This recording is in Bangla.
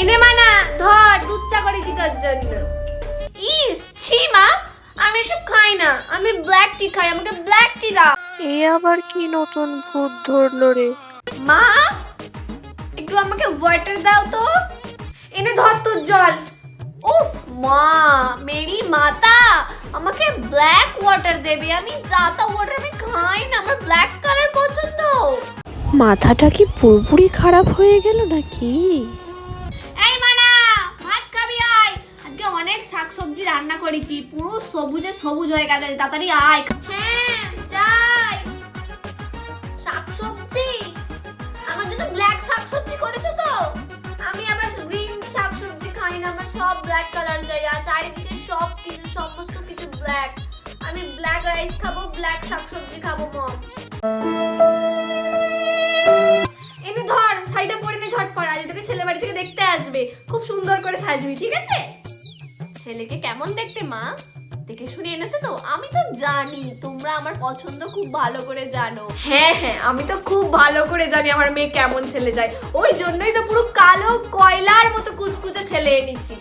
এনে মানা ধর দুধ চা করেছি তোর জন্য। ইস ছি মা আমি এসব খাই না আমি ব্ল্যাক টি খাই আমাকে ব্ল্যাক টি দাও। এ আবার কি নতুন ভূত ধরলো রে? মা একটু আমাকে ওয়াটার দাও তো। এনে ধর তোর জল। উফ মা মেরি মাতা আমাকে ব্ল্যাক ওয়াটার দেবে আমি জাতা ওয়াটার আমি খাই না আমার ব্ল্যাক কালার পছন্দ। মাথাটা কি পুরোপুরি খারাপ হয়ে গেল নাকি? রান্না করেছি, পুরো সবুজে সবুজ হয়ে গেছে, তাড়াতাড়ি আয়। হ্যাঁ আমার জন্য ব্ল্যাক তো? আমি সব ব্ল্যাক কালার চারিদিকে সব কিছু, সমস্ত কিছু ব্ল্যাক আমি ব্ল্যাক রাইস খাব ব্ল্যাক খাব, মম। ধর, শাড়িটা পরে ছেলে বাড়ি থেকে দেখতে আসবে। খুব সুন্দর করে সাজবি, ঠিক আছে? ছেলেকে কেমন দেখতে, মা? দেখে শুনে এনেছো তো? আমি তো জানি, তোমরা আমার পছন্দ খুব ভালো করে জানো। হ্যাঁ হ্যাঁ আমি তো খুব ভালো করে জানি আমার মেয়ে কেমন ছেলে যায়। ওই জন্যই তো পুরো কালো কয়লার মতো কুচকুচে ছেলে এনেছি।